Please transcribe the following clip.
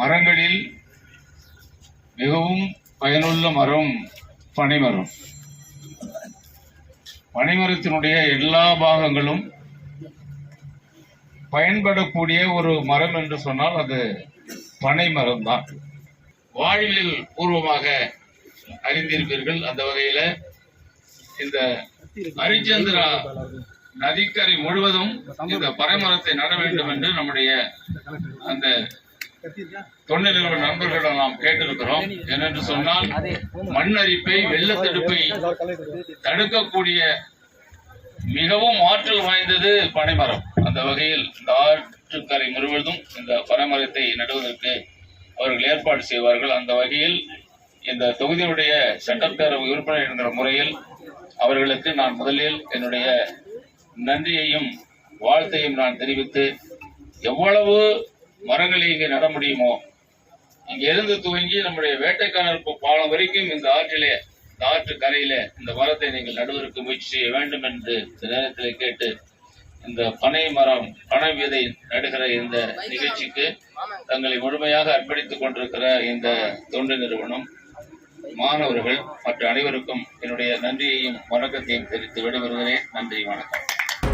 மரங்களில் மிகவும் பயனுள்ள மரம் பனைமரம். பனைமரத்தினுடைய எல்லா பாகங்களும் பயன்படக்கூடிய ஒரு மரம் என்று சொன்னால் அது பனை மரம் தான் வாழ்வியல் பூர்வமாக அறிந்திருப்பீர்கள் அந்த வகையில இந்த ஹரிச்சந்திரா நதிக்கரை முழுவதும் இந்த பனைமரத்தை நட வேண்டும் என்று நம்முடைய அந்த தொண்டு நிறுவன நண்பர்களிடம் நாம் கேட்டிருக்கிறோம். ஏனென்று சொன்னால் மண் அரிப்பை வெள்ளத்தடுப்பை தடுக்கக்கூடிய மிகவும் ஆற்றல் வாய்ந்தது பனைமரம். அந்த வகையில் இந்த ஆற்றுக்கரை முழுவதும் இந்த பனைமரத்தை நடுவதற்கு அவர்கள் ஏற்பாடு செய்வார்கள். அந்த வகையில் இந்த தொகுதியினுடைய சட்டப்பேரவை உறுப்பினர் என்கிற முறையில் அவர்களுக்கு நான் முதலில் என்னுடைய நன்றியையும் வாழ்த்தையும் நான் தெரிவித்து எவ்வளவு மரங்களை இங்கே நட முடியுமோ? அங்கிருந்து துவங்கி நம்முடைய வேட்டைக்காரர் பாலம் வரைக்கும் இந்த ஆற்றிலே இந்த ஆற்று கரையில இந்த மரத்தை நீங்கள் நடுவதற்கு முயற்சி செய்ய வேண்டும் என்று இந்த நேரத்தில் கேட்டு இந்த பனை மரம் பனை விதை நடுகிற இந்த நிகழ்ச்சிக்கு தங்களை முழுமையாக அர்ப்பணித்துக் கொண்டிருக்கிற இந்த தொண்டு நிறுவனம் மாணவர்கள் மற்ற அனைவருக்கும் என்னுடைய நன்றியையும் வணக்கத்தையும் தெரிவித்து விடைபெறுகிறேன். நன்றி வணக்கம்.